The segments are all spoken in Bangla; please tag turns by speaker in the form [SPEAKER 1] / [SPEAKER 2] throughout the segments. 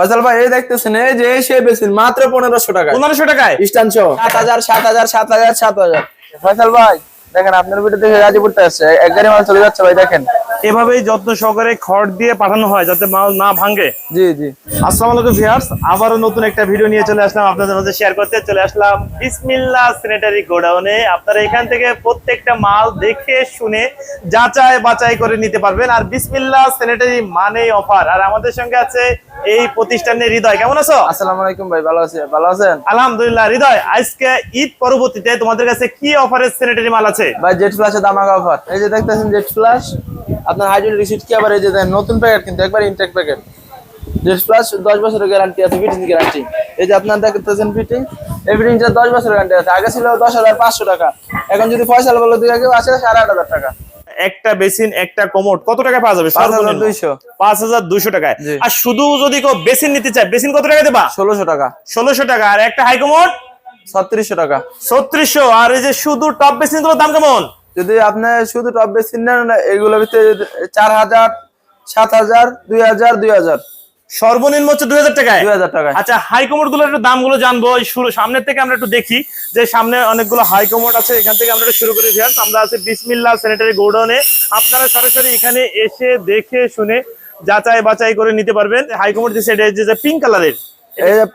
[SPEAKER 1] ফয়সাল ভাই এই দেখতেছেন এই যে সে মাত্র পনেরোশো টাকা
[SPEAKER 2] পনেরোশো টাকায়?
[SPEAKER 1] সাত হাজার সাত হাজার সাত হাজার সাত হাজার। ফয়সাল ভাই দেখেন আপনার ভিডিও দেখে আসছে। এক গাড়ি মাল চলে যাচ্ছে ভাই দেখেন।
[SPEAKER 2] এভাবেই যত্ন সহকারে খড় দিয়ে পাঠানো হয় যাতে মাল না ভাঙে।
[SPEAKER 1] জি জি।
[SPEAKER 2] আসসালামু আলাইকুম ভিউয়ার্স। আবারও নতুন একটা ভিডিও নিয়ে চলে আসলাম আপনাদের মাঝে শেয়ার করতে। চলে আসলাম বিসমিল্লাহ স্যানিটারি গোডাউনে আপনারা এখান থেকে প্রত্যেকটা মাল দেখে শুনে যাচাই বাছাই করে নিতে পারবেন। আর বিসমিল্লাহ স্যানিটারি মানে অফার আর আমাদের সঙ্গে আছে এই প্রতিষ্ঠানের হৃদয় কেমন আছো?
[SPEAKER 1] আসসালামু আলাইকুম ভাই ভালো আছি ভালো আছেন?
[SPEAKER 2] আলহামদুলিল্লাহ হৃদয় আজকে ঈদ পরবর্তীতে তোমাদের কাছে কি অফারের স্যানিটারি মাল আছে?
[SPEAKER 1] ভাই জেট ফ্লাশে দামাকা অফার এই যে দেখতেছেন জেট ফ্লাশ আপনার হাইড্রোল রিসিট কি আবার এই যে দেখেন নতুন প্যাকেট কিন্তু একবার ইনটেক প্যাকেট জেট ফ্লাশ দশ বছরের গ্যারান্টি আছে ফিটিং গ্যারান্টি এই যে আপনার দেখতেছেন ফিটিং এই ফিটিংটা দশ বছরের গ্যারান্টি আছে। আগে ছিল দশ হাজার পাঁচশো টাকা এখন যদি পয়সা বলে দিকে কেউ আছে সাড়ে আট হাজার টাকা।
[SPEAKER 2] একটা বেসিন একটা কোমোড কত টাকায় পাওয়া যাবে?
[SPEAKER 1] পাঁচ হাজার
[SPEAKER 2] সর্বনিম্ন?
[SPEAKER 1] দুইশো।
[SPEAKER 2] পাঁচ হাজার দুইশো টাকায়। আর শুধু যদি কেউ বেসিন নিতে চায় বেসিন কত টাকা দেবা?
[SPEAKER 1] ষোলোশো টাকা।
[SPEAKER 2] ষোলোশো টাকা। আর একটা হাই কমোড
[SPEAKER 1] ছত্রিশশো টাকা।
[SPEAKER 2] ছত্রিশশো। আর এই যে শুধু টপ বেসিনগুলোর দাম কেমন?
[SPEAKER 1] যদি আপনি শুধু টপ বেসিন নেন এগুলোর ভিতরে চার হাজার সাত হাজার দুই হাজার দুই হাজার।
[SPEAKER 2] সর্বনিম্ন হচ্ছে দুই হাজার টাকায়?
[SPEAKER 1] দুই হাজার টাকা
[SPEAKER 2] আচ্ছা হাই গুলোর একটু দামগুলো জানব। শুরু সামনের থেকে আমরা একটু দেখি যে সামনে অনেকগুলো হাই আছে এখান থেকে আমরা শুরু করি ভিউয়ার্স আমরা আছি বিসমিল্লা স্যানিটারি গোডাউনে আপনারা সরাসরি এখানে এসে দেখে শুনে যাচাই বাছাই করে নিতে পারবেন। হাই যে সেটা যে পিঙ্ক কালারের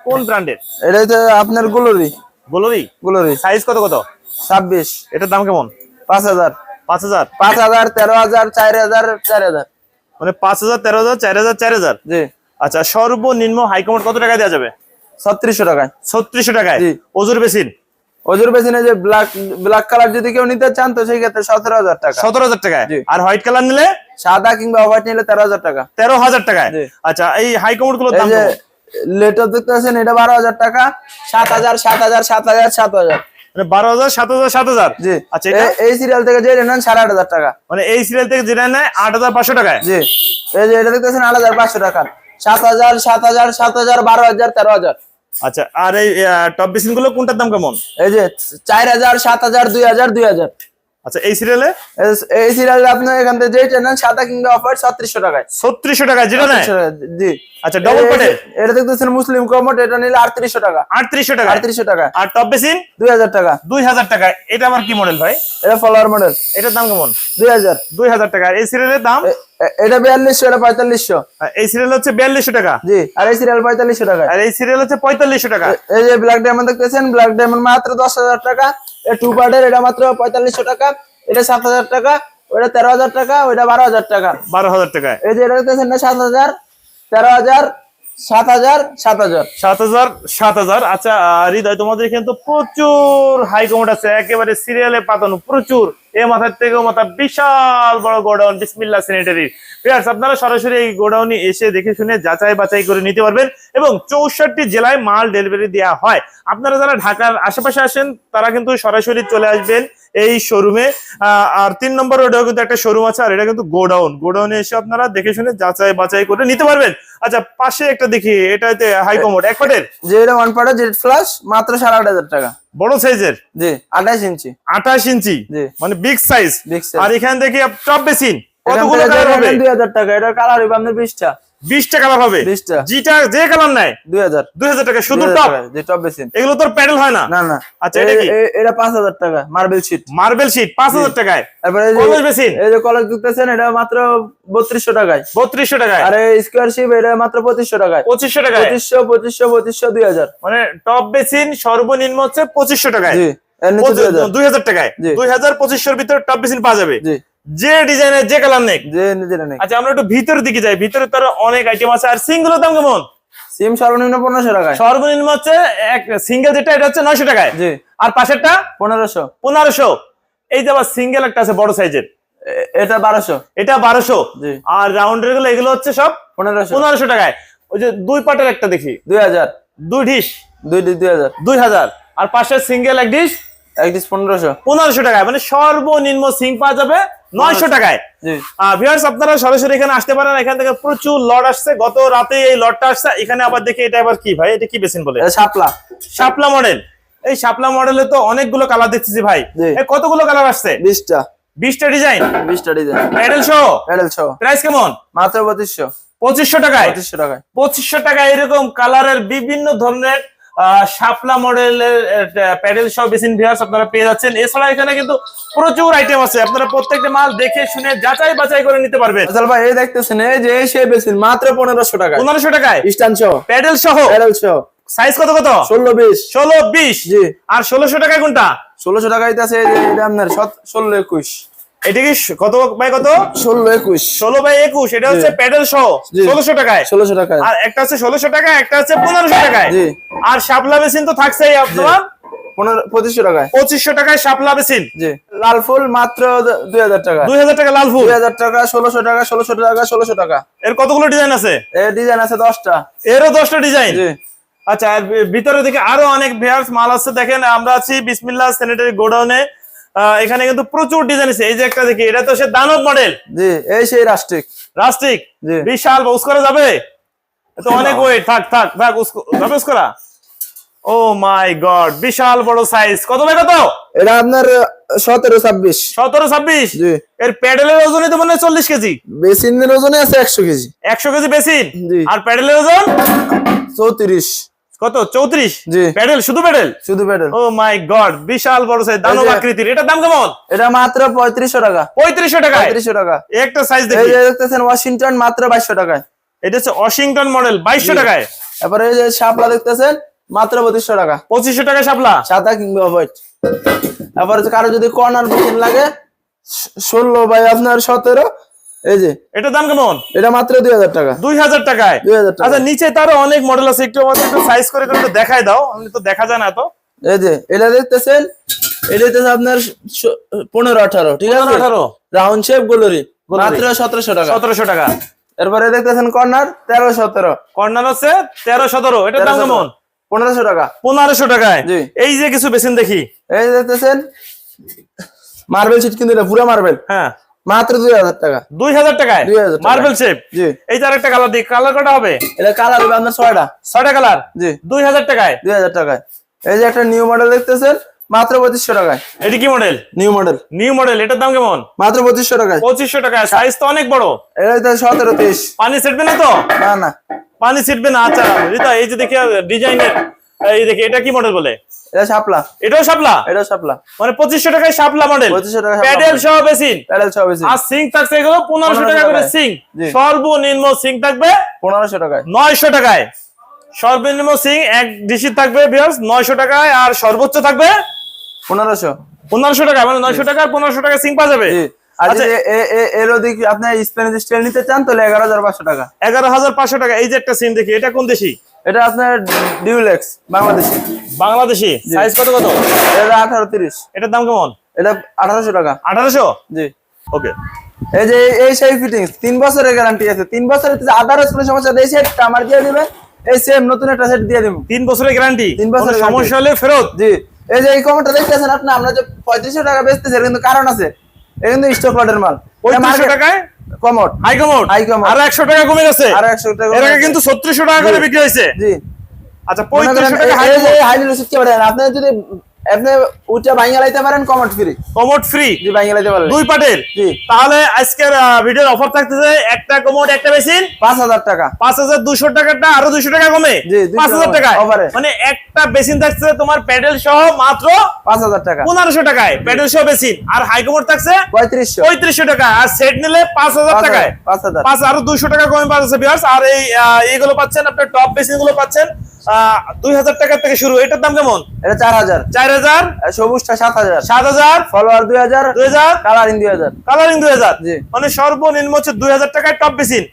[SPEAKER 2] কোন ব্র্যান্ডের
[SPEAKER 1] এটা হচ্ছে আপনার গুলোরি
[SPEAKER 2] বলোরি
[SPEAKER 1] গুলোরি
[SPEAKER 2] সাইজ কত কত?
[SPEAKER 1] ছাব্বিশ।
[SPEAKER 2] এটার দাম কেমন?
[SPEAKER 1] পাঁচ হাজার।
[SPEAKER 2] পাঁচ হাজার?
[SPEAKER 1] পাঁচ হাজার তেরো হাজার চার হাজার চার হাজার।
[SPEAKER 2] মানে পাঁচ হাজার তেরো হাজার চার হাজার চার হাজার?
[SPEAKER 1] জি।
[SPEAKER 2] আচ্ছা সর্বনিম্ন হাইকমোড কত টাকা দেওয়া যাবে?
[SPEAKER 1] ছত্রিশশো টাকায়।
[SPEAKER 2] ছত্রিশশো টাকায়। ওজুর বেসিন?
[SPEAKER 1] ওজুর পেছনে যে ব্ল্যাক ব্ল্যাক কালার যদি কেউ নিতে চান তো সেই ক্ষেত্রে সতেরো হাজার টাকা।
[SPEAKER 2] সতেরো হাজার টাকায়?
[SPEAKER 1] জি।
[SPEAKER 2] আর হোয়াইট কালার নিলে?
[SPEAKER 1] সাদা কিংবা হোয়াইট নিলে তেরো হাজার টাকা।
[SPEAKER 2] তেরো হাজার টাকায়? আচ্ছা এই হাইকমোড দাম
[SPEAKER 1] লেটার দেখতে আছেন এটা বারো হাজার টাকা সাত হাজার সাত হাজার সাত হাজার সাত হাজার।
[SPEAKER 2] মানে বারো হাজার সাত হাজার সাত হাজার?
[SPEAKER 1] জি।
[SPEAKER 2] আচ্ছা
[SPEAKER 1] এই সিরিয়াল থেকে যে নেন সাড়ে আট হাজার টাকা।
[SPEAKER 2] মানে এই সিরিয়াল থেকে যেটা নেয় আট হাজার পাঁচশো টাকায়?
[SPEAKER 1] জি। এই যে এটা দেখতেছেন আট হাজার পাঁচশো টাকা। সাত হাজার সাত হাজার সাত হাজার বারো হাজার তেরো হাজার।
[SPEAKER 2] আচ্ছা আর এই টপ বেসিনগুলো কোনটার দাম কেমন?
[SPEAKER 1] এই যে চার হাজার সাত হাজার দুই হাজার দুই হাজার।
[SPEAKER 2] আচ্ছা এই সিরিয়ালে
[SPEAKER 1] এই- সিরিয়াল আপনি এখান থেকে যেটা নেন সাদা কিংবা অফার ছত্রিশশো টাকায়।
[SPEAKER 2] ছত্রিশশো টাকায় যেটা
[SPEAKER 1] 3600 টাকা, জি।
[SPEAKER 2] আচ্ছা ডবল
[SPEAKER 1] এই- এটা দেখতেছেন মুসলিম কমোট এটা নিলে আটত্রিশশো টাকা।
[SPEAKER 2] আটত্রিশশো টাকা
[SPEAKER 1] আটত্রিশশো টাকা
[SPEAKER 2] আর টপ বেসিন
[SPEAKER 1] দুই হাজার টাকা।
[SPEAKER 2] দুই হাজার টাকা এটা আবার কি মডেল ভাই?
[SPEAKER 1] এটা ফলোয়ার মডেল
[SPEAKER 2] এটার দাম কেমন?
[SPEAKER 1] দুই হাজার।
[SPEAKER 2] দুই হাজার টাকা। আর এই সিরিয়ালের দাম?
[SPEAKER 1] এটা বিয়াল্লিশশো এটা পঁয়তাল্লিশশো।
[SPEAKER 2] আর এই সিরিয়াল হচ্ছে বিয়াল্লিশশো টাকা।
[SPEAKER 1] জি আর এই সিরিয়াল পঁয়তাল্লিশশো টাকা
[SPEAKER 2] আর এই সিরিয়াল হচ্ছে পঁয়তাল্লিশশো টাকা।
[SPEAKER 1] এই যে ব্ল্যাক ডায়মন্ড দেখতেছেন ব্ল্যাক ডায়মন্ড মাত্র দশ হাজার টাকা। এটা টু পার্টের এটা মাত্র পঁয়তাল্লিশশো টাকা এটা সাত হাজার টাকা ওটা তেরো হাজার টাকা ওটা বারো হাজার টাকা।
[SPEAKER 2] বারো হাজার টাকা
[SPEAKER 1] এই যে এটা দেখতেছেন না সাত হাজার তেরো হাজার সাত হাজার সাত হাজার
[SPEAKER 2] সাত হাজার সাত হাজার আচ্ছা হৃদয় তোমাদের এখানে তো প্রচুর হাই কমোড আছে। একেবারে সিরিয়ালে পাতানো প্রচুর। এ মাথার থেকেও মাথা বিশাল বড় গোডাউন বিসমিল্লা স্যানিটারি প্লেয়ার্স আপনারা সরাসরি এই গোডাউনে এসে দেখে শুনে যাচাই বাছাই করে নিতে পারবেন এবং চৌষট্টি জেলায় মাল ডেলিভারি দেওয়া হয়। আপনারা যারা ঢাকার আশেপাশে আসেন, তারা কিন্তু সরাসরি চলে আসবেন এই শোরুমে আর তিন নম্বর রোডেও কিন্তু একটা শোরুম আছে, আর এটা কিন্তু গোডাউন। গোডাউনে এসে আপনারা দেখে শুনে যাচাই বাছাই করে নিতে পারবেন। আচ্ছা পাশে একটা দেখি, এটাতে হাই কমোড এক পাটের?
[SPEAKER 1] যে এটা ওয়ান পার্টের জেড ফ্লাশ মাত্র সাড়ে আট হাজার টাকা।
[SPEAKER 2] বড় সাইজের?
[SPEAKER 1] জি আঠাইশ ইঞ্চি।
[SPEAKER 2] আঠাশ ইঞ্চি?
[SPEAKER 1] জি।
[SPEAKER 2] মানে বিগ সাইজ আর এখান থেকে টপ বেসিন কতগুলো কালার হবে?
[SPEAKER 1] নেন দুই হাজার টাকা। এটার কালার হবে আপনার বিশটা
[SPEAKER 2] বিশটা কালার হবে।
[SPEAKER 1] বিশটা।
[SPEAKER 2] যেটা যে কালার
[SPEAKER 1] হাজার।
[SPEAKER 2] দুই হাজার টাকা। শুধু টপ
[SPEAKER 1] যে টপ বেসিন
[SPEAKER 2] এগুলো তোর প্যাডেল হয় না?
[SPEAKER 1] না না।
[SPEAKER 2] আচ্ছা, এটা কি?
[SPEAKER 1] এটা পাঁচ হাজার টাকা মার্বেল শিট
[SPEAKER 2] মার্বেল শিট পাঁচ হাজার টাকায়।
[SPEAKER 1] তারপরে
[SPEAKER 2] কলেজ বেসিন
[SPEAKER 1] এই যে কলেজ এটা মাত্র বত্রিশশো টাকায়।
[SPEAKER 2] বত্রিশশো টাকায়।
[SPEAKER 1] আর স্কোয়ার শিপ এটা মাত্র পঁচিশশো টাকায়।
[SPEAKER 2] পঁচিশশো টাকায়।
[SPEAKER 1] পঁচিশশো পঁচিশশো পঁচিশশো দুই হাজার।
[SPEAKER 2] মানে টপ বেসিন সর্বনিম্ন হচ্ছে পঁচিশশো টাকায়।
[SPEAKER 1] জি। এর নিচে দুই হাজার।
[SPEAKER 2] দুই হাজার টাকায়।
[SPEAKER 1] জি।
[SPEAKER 2] দুই হাজার পঁচিশশোর ভিতরে টপ বেসিন পাওয়া যাবে।
[SPEAKER 1] জি।
[SPEAKER 2] যে ডিজাইনের যে কালার নেক।
[SPEAKER 1] যে নিজের নেই
[SPEAKER 2] আচ্ছা আমরা একটু ভিতরের দিকে যাই। ভিতরে তার অনেক আইটেম আছে। আর সিঙ্গুলোর দাম কেমন?
[SPEAKER 1] সিম সর্বনিম্ন পনেরোশো টাকায়।
[SPEAKER 2] সর্বনিম্ন হচ্ছে এক সিঙ্গেল যেটা এটা হচ্ছে নয়শো টাকায়।
[SPEAKER 1] জি।
[SPEAKER 2] আর পাশেরটা?
[SPEAKER 1] পনেরোশো।
[SPEAKER 2] পনেরোশো। এই যে আবার সিঙ্গেল একটা আছে বড় সাইজের
[SPEAKER 1] এটা বারোশো।
[SPEAKER 2] এটা বারোশো।
[SPEAKER 1] জি।
[SPEAKER 2] আর রাউন্ডেরগুলো এগুলো হচ্ছে সব
[SPEAKER 1] পনেরোশো।
[SPEAKER 2] পনেরোশো টাকায়। ওই যে দুই পাটের একটা দেখি।
[SPEAKER 1] দুই হাজার।
[SPEAKER 2] দুই ডিশ।
[SPEAKER 1] দুই দুই দুই হাজার।
[SPEAKER 2] দুই হাজার। আর পাশের সিঙ্গেল এক ডিশ?
[SPEAKER 1] এক ডিশ পনেরোশো।
[SPEAKER 2] পনেরোশো টাকায়। মানে সর্বনিম্ন সিং পাওয়া যাবে নয়শো টাকায়। ভিউয়ার্স আপনারা সরাসরি এখানে আসতে পারেন। এখান থেকে প্রচুর লট আসছে। গত রাতে এই লটটা আসছে। এখানে আবার দেখি এটা আবার কি ভাই? এটা কি বেসিন বলে?
[SPEAKER 1] এটা শাপলা।
[SPEAKER 2] শাপলা মডেল এই শাপলা মডেলে তো অনেকগুলো কালার দেখতেছি ভাই। কতগুলো কালার আসছে?
[SPEAKER 1] বিশটা।
[SPEAKER 2] বিশটা ডিজাইন
[SPEAKER 1] বিশটা ডিজাইন
[SPEAKER 2] প্যাডেল সহ
[SPEAKER 1] প্যাডেল ছ
[SPEAKER 2] প্রাইস কেমন?
[SPEAKER 1] মাত্র পঁচিশশো।
[SPEAKER 2] পঁচিশশো টাকায়?
[SPEAKER 1] পঁচিশশো টাকায়।
[SPEAKER 2] পঁচিশশো টাকা এরকম কালারের বিভিন্ন ধরনের শাপলা মডেলের প্যাডেল সহ বেসিন ভিউয়ার্স আপনারা পেয়ে যাচ্ছেন। এছাড়া এখানে কিন্তু প্রচুর আইটেম আছে। আপনারা প্রত্যেকটা মাল দেখে শুনে যাচাই বাছাই করে নিতে পারবেন।
[SPEAKER 1] ফয়সাল ভাই এই দেখতেছেন এই যে এই সেই বেসিন মাত্র পনেরোশো টাকা
[SPEAKER 2] পনেরোশো টাকায়?
[SPEAKER 1] স্টান সহ
[SPEAKER 2] প্যাডেল সহ?
[SPEAKER 1] প্যাডেল সহ
[SPEAKER 2] সাইজ কত কত?
[SPEAKER 1] ষোলো বিশ।
[SPEAKER 2] ষোলো বিশ।
[SPEAKER 1] জি।
[SPEAKER 2] আর ষোলোশো টাকায় কোনটা?
[SPEAKER 1] ষোলোশো টাকা আছে এই যে এটা আপনার ষোলো একুশ।
[SPEAKER 2] এটা কি কত বাই কত?
[SPEAKER 1] ষোলো একুশ।
[SPEAKER 2] ষোলো বাই একুশ এটা হচ্ছে প্যাডেল সহ ষোলোশো টাকায়।
[SPEAKER 1] ষোলোশো টাকা
[SPEAKER 2] আর একটা হচ্ছে ষোলোশো টাকা একটা হচ্ছে পনেরোশো টাকায়। আর শাপলা বেসিন তো থাকছেই আপনার।
[SPEAKER 1] পঁচিশশো টাকায়।
[SPEAKER 2] পঁচিশশো টাকায় শাপলা বেসিন।
[SPEAKER 1] লাল ফুল মাত্র দুই হাজার টাকা।
[SPEAKER 2] দুই হাজার টাকা লাল ফুল।
[SPEAKER 1] দুই হাজার টাকা ষোলোশো টাকা ষোলোশো টাকা ষোলোশো টাকা।
[SPEAKER 2] এর কতগুলো ডিজাইন আছে?
[SPEAKER 1] এর ডিজাইন আছে দশটা।
[SPEAKER 2] এরও দশটা ডিজাইন? আচ্ছা ভিতরে দিকে আরও অনেক ভেয়ার্স মাল আছে। দেখেন আমরা আছি বিসমিল্লা স্যানিটারি গোডাউনে। এখানে কিন্তু প্রচুর ডিজাইন আছে। এই যে একটা দেখি এটা তো সে দানব মডেল
[SPEAKER 1] জি এই সেই রাষ্ট্রিক
[SPEAKER 2] রাস্টিক
[SPEAKER 1] জি।
[SPEAKER 2] বিশাল উস করা যাবে? এ তো অনেক ওয়েট থাক থাক থাক যাবে করা ও মাই গড বিশাল বড় সাইজ কত বাই কত?
[SPEAKER 1] এটা আপনার সতেরো ছাব্বিশ।
[SPEAKER 2] সতেরো ছাব্বিশ?
[SPEAKER 1] জি।
[SPEAKER 2] এর প্যাডেলের ওজনই তো মনে হয় চল্লিশ কেজি।
[SPEAKER 1] বেসিনের ওজনে আছে একশো কেজি।
[SPEAKER 2] একশো কেজি বেসিন?
[SPEAKER 1] জি।
[SPEAKER 2] আর প্যাডেলের ওজন?
[SPEAKER 1] চৌত্রিশ।
[SPEAKER 2] কত? চৌত্রিশ?
[SPEAKER 1] জি।
[SPEAKER 2] প্যাডেল শুধু প্যাডেল?
[SPEAKER 1] শুধু প্যাডেল।
[SPEAKER 2] ও মাই গড বিশাল বড় সাইজ দানব আকৃতির। এটার দাম কেমন?
[SPEAKER 1] এটা মাত্র পঁয়ত্রিশশো টাকা।
[SPEAKER 2] পঁয়ত্রিশশো টাকায়?
[SPEAKER 1] পঁয়ত্রিশশো টাকা।
[SPEAKER 2] একটা সাইজ
[SPEAKER 1] এই যে দেখতেছেন ওয়াশিংটন মাত্র বাইশশো টাকায়।
[SPEAKER 2] এটা হচ্ছে ওয়াশিংটন মডেল বাইশশো টাকায়?
[SPEAKER 1] তারপরে এই যে শাপলা দেখতেছেন মাত্র পঁচিশশো টাকা।
[SPEAKER 2] পঁচিশশো টাকা শাপলা?
[SPEAKER 1] সাদা কিংবা হোয়াইট তারপরে হচ্ছে কারও যদি কর্নার বেসিন লাগে ষোলো বাই আপনার সতেরো এই যে।
[SPEAKER 2] এটার দাম কেমন?
[SPEAKER 1] এটা মাত্র দুই হাজার টাকা।
[SPEAKER 2] দুই হাজার টাকায়?
[SPEAKER 1] টাকা।
[SPEAKER 2] আচ্ছা নিচে তারও অনেক মডেল আছে একটু আমাদের একটু সাইজ করে করে দেখাই দাও আমি তো দেখা যায় না তো।
[SPEAKER 1] এই যে এটা দেখতেছেন? এটা আপনার স- পনেরো আঠারো ঠিক আছে?
[SPEAKER 2] আঠারো।
[SPEAKER 1] রাউন্ড শেপ গোলরি। মাত্র সতেরোশো টাকা।
[SPEAKER 2] সতেরোশো টাকা।
[SPEAKER 1] এরপরে দেখতেছেন কর্নার তেরো সতেরো।
[SPEAKER 2] কর্নার হচ্ছে তেরো সতেরো। এটার দাম কেমন?
[SPEAKER 1] পনেরোশো টাকা।
[SPEAKER 2] পনেরোশো টাকায়। এই যে কিছু বেসিন দেখি।
[SPEAKER 1] এই দেখতেছেন? মার্বেল সিট কিন্তু এটা পুরো মার্বেল
[SPEAKER 2] হ্যাঁ।
[SPEAKER 1] মাত্র দুই হাজার টাকা।
[SPEAKER 2] দুই হাজার টাকায়?
[SPEAKER 1] 2000 টাকা।
[SPEAKER 2] মার্বেল শেপ
[SPEAKER 1] জি।
[SPEAKER 2] এই যে আরেকটা কালার দিই কালার কটা হবে?
[SPEAKER 1] এটা কালার হবে আপনার ছয়টা।
[SPEAKER 2] ছয়টা কালার
[SPEAKER 1] জি।
[SPEAKER 2] দুই হাজার টাকায়?
[SPEAKER 1] দুই হাজার টাকায়। এই যে একটা নিউ মডেল দেখতেছেন মাত্র পঁচিশশো টাকায়।
[SPEAKER 2] এটি কি model
[SPEAKER 1] new model
[SPEAKER 2] new model এটার দাম কেমন?
[SPEAKER 1] মাত্র পঁচিশশো টাকায়।
[SPEAKER 2] পঁচিশশো টাকায়। সাইজ তো অনেক বড়।
[SPEAKER 1] এটা সতেরো তেইশ।
[SPEAKER 2] পানি ছিটবে না তো?
[SPEAKER 1] না না।
[SPEAKER 2] পানি ছিটবে না আচ্ছা। রিতা এই যে দেখি ডিজাইনের এই দেখি এটা কি মডেল বলে?
[SPEAKER 1] এটা শাপলা।
[SPEAKER 2] এটাও শাপলা?
[SPEAKER 1] এটা শাপলা।
[SPEAKER 2] মানে পঁচিশশো টাকায় শাপলা মডেল
[SPEAKER 1] 2500 টাকায় শাপলা
[SPEAKER 2] প্যাডেল সহ বেসিন
[SPEAKER 1] প্যাডেল সব বেশি
[SPEAKER 2] আর সিঙ্ক থাকছে এগুলো
[SPEAKER 1] 1500
[SPEAKER 2] টাকা করে সর্বনিম্ন থাকবে
[SPEAKER 1] পনেরোশো টাকায়।
[SPEAKER 2] নয়শো টাকায়। সর্বনিম্ন সিং এক ডিসি থাকবে বিয়ার্স নয়শো টাকায়। আর সর্বোচ্চ থাকবে
[SPEAKER 1] পনেরোশো।
[SPEAKER 2] পনেরোশো টাকা মানে নয়শো টাকা আর পনেরোশো টাকা সিং পাওয়া যাবে।
[SPEAKER 1] আর
[SPEAKER 2] আচ্ছা,
[SPEAKER 1] এর ওদিক আপনার স্পেনিশ স্টাইল নিতে চান তাহলে এগারো হাজার পাঁচশো টাকা।
[SPEAKER 2] এগারো হাজার পাঁচশো টাকা। এই যে একটা সিম দেখি এটা কোন দেশি?
[SPEAKER 1] এটা আপনার ডিউলেক্স বাংলাদেশি।
[SPEAKER 2] বাংলাদেশি? সাইজ কত কত?
[SPEAKER 1] এটা আঠারো তিরিশ।
[SPEAKER 2] এটার দাম কেমন?
[SPEAKER 1] এটা আঠারোশো টাকা।
[SPEAKER 2] আঠারোশো?
[SPEAKER 1] জি।
[SPEAKER 2] ওকে।
[SPEAKER 1] এই যে এই সেই ফিটিংস তিন বছরের গ্যারান্টি আছে। তিন বছরের আদারস কোনো সমস্যা নেই সেট আমার দিয়ে দিবে। এই সেম নতুন একটা সেট দিয়ে দিব।
[SPEAKER 2] তিন বছরের গ্যারান্টি
[SPEAKER 1] তিন বছরের
[SPEAKER 2] সমস্যা হলে ফেরত?
[SPEAKER 1] জি। এই যে এই কমেন্টটা দেখতেছেন আপনি আমরা যে পঁয়ত্রিশশো টাকা বেচতেছি এর কিন্তু কারণ আছে। এটা কিন্তু স্টক লটের মাল।
[SPEAKER 2] পঁয়ত্রিশশো টাকায়
[SPEAKER 1] commode
[SPEAKER 2] high commode?
[SPEAKER 1] High commode.
[SPEAKER 2] আর একশো টাকা কমে গেছে?
[SPEAKER 1] আর একশো টাকা
[SPEAKER 2] এর আগে কিন্তু ছত্রিশশো টাকা করে বিক্রি হয়েছে।
[SPEAKER 1] জি।
[SPEAKER 2] আচ্ছা
[SPEAKER 1] মনে করেন
[SPEAKER 2] পঁয়ত্রিশশো টাকা হাই
[SPEAKER 1] হাই রসিদ কি বলেন আপনি যদি আপনি উঠে ভাঙিয়ে লাইতে পারেন কমট ফ্রি
[SPEAKER 2] কমোড ফ্রি
[SPEAKER 1] জি ভাঙিয়ে লাইতে পারবেন।
[SPEAKER 2] দুই পাটের?
[SPEAKER 1] জি।
[SPEAKER 2] তাহলে আজকের ভিডিওর অফার থাকতেছে একটা কমোড একটা মেশিন
[SPEAKER 1] পাঁচ হাজার টাকা।
[SPEAKER 2] পাঁচ হাজার দুশো টাকাটা আরও দুশো টাকা কমে।
[SPEAKER 1] জি, 200
[SPEAKER 2] পাঁচ হাজার টাকায়
[SPEAKER 1] offer-এ।
[SPEAKER 2] মানে একটা বেসিন থাকছে তোমার প্যাডেল সহ মাত্র
[SPEAKER 1] পাঁচ হাজার টাকা।
[SPEAKER 2] পনেরোশো টাকায়। প্যাডেল সহ বেসিন আর হাইকমোড থাকছে
[SPEAKER 1] পঁয়ত্রিশশো।
[SPEAKER 2] পঁয়ত্রিশশো টাকা। আর সেট নিলে পাঁচ হাজার টাকায়।
[SPEAKER 1] পাঁচ হাজার।
[SPEAKER 2] পাঁচ আরও দুইশো টাকা কমে পাচ্ছে বিয়ার্স আর এই আহ, এইগুলো পাচ্ছেন আপনার টপ বেসিনগুলো পাচ্ছেন দুই হাজার টাকা থেকে শুরু। এটার দাম কেমন?
[SPEAKER 1] এটা চার হাজার।
[SPEAKER 2] চার হাজার?
[SPEAKER 1] সবুজটা সাত হাজার।
[SPEAKER 2] সাত হাজার?
[SPEAKER 1] ফলোয়ার দুই হাজার।
[SPEAKER 2] দুই হাজার?
[SPEAKER 1] কালারিং দুই হাজার।
[SPEAKER 2] কালারিং দুই হাজার? মানে সর্বনিম্ন হচ্ছে দুই হাজার টাকায় টপ বেসিন।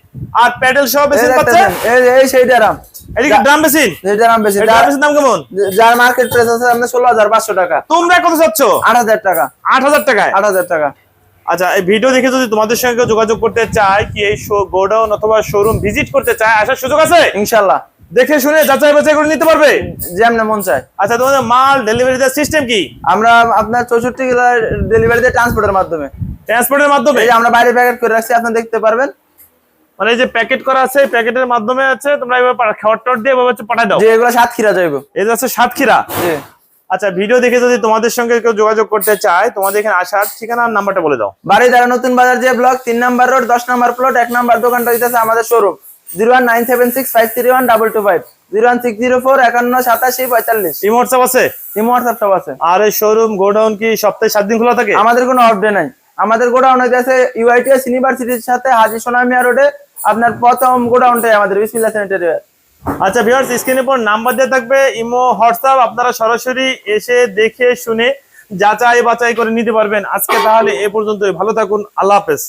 [SPEAKER 2] আর প্যাডেল সহ বেসিন পাচ্ছেন
[SPEAKER 1] এই এই সেইটা
[SPEAKER 2] এদিকে ড্রাম বেসিন?
[SPEAKER 1] যেটা নাম বেশি
[SPEAKER 2] ড্রাম বেসিন দাম কেমন?
[SPEAKER 1] যার মার্কেট প্রাইস আছে আপনার ষোলো হাজার পাঁচশো টাকা।
[SPEAKER 2] তোমরা কত চাচ্ছ?
[SPEAKER 1] আট হাজার টাকা।
[SPEAKER 2] আট হাজার টাকায়?
[SPEAKER 1] আট হাজার টাকা।
[SPEAKER 2] আচ্ছা এই ভিডিও দেখে যদি তোমাদের সঙ্গে যোগাযোগ করতে চায় কি এই গোডাউন অথবা শোরুম ভিজিট করতে চায় আসার সুযোগ আছে?
[SPEAKER 1] ইনশাল্লাহ।
[SPEAKER 2] দেখে শুনে যাচাই বাছাই করে নিতে পারবে?
[SPEAKER 1] যেমন মন চায়।
[SPEAKER 2] আচ্ছা তোমাদের মাল ডেলিভারি দেওয়ার সিস্টেম কি?
[SPEAKER 1] আমরা আপনার চৌষট্টি ডেলিভারি দিয়ে ট্রান্সপোর্টের মাধ্যমে।
[SPEAKER 2] ট্রান্সপোর্টের মাধ্যমে?
[SPEAKER 1] আমরা বাইরে প্যাকেট করে রাখছি আপনি দেখতে পারবেন।
[SPEAKER 2] মানে এই যে প্যাকেট করা আছে প্যাকেটের মাধ্যমে আছে তোমরা এবার খাওয়ার টট দিয়ে এভাবে পাঠাই দাও।
[SPEAKER 1] যে এগুলো সাতক্ষীরা যাইব
[SPEAKER 2] এই যে আছে সাতক্ষীরা
[SPEAKER 1] জি।
[SPEAKER 2] আচ্ছা ভিডিও দেখে যদি তোমাদের সঙ্গে কেউ যোগাযোগ করতে চায় তোমাদের এখানে আসার ঠিকানা আর নাম্বারটা বলে দাও।
[SPEAKER 1] বাড়ি দ্বারা নতুন বাজার যে ব্লক তিন নাম্বার রোড দশ নাম্বার প্লট এক নাম্বার দোকানটা দিতেছে আমাদের showroom zero one nine seven six five three one double two five. Zero one six zero four একান্ন সাতাশি পঁয়তাল্লিশ।
[SPEAKER 2] ইমো হোয়াটসঅ্যাপ আছে?
[SPEAKER 1] ইমো হোয়াটসঅ্যাপ সব আছে।
[SPEAKER 2] আর এই শোরুম গোডাউন কি সপ্তাহে সাত দিন খোলা থাকে?
[SPEAKER 1] আমাদের কোনো অফ ডে নাই। আমাদের গোডাউন হইতেছে ইউআইটিএস ইউনিভার্সিটির সাথে হাজি সোনামিয়া রোডে আপনার প্রথম গোডাউনটাই আমাদের বিসমিল্লাহ স্যানিটারি
[SPEAKER 2] আচ্ছা ভিউয়ার্স স্ক্রিনের পর নাম্বার দিয়ে থাকবে ইমো হোয়াটসঅ্যাপ আপনারা সরাসরি এসে দেখে শুনে যাচাই বাছাই করে নিতে পারবেন। আজকে তাহলে এ পর্যন্তই। ভালো থাকুন আল্লাহ হাফেজ।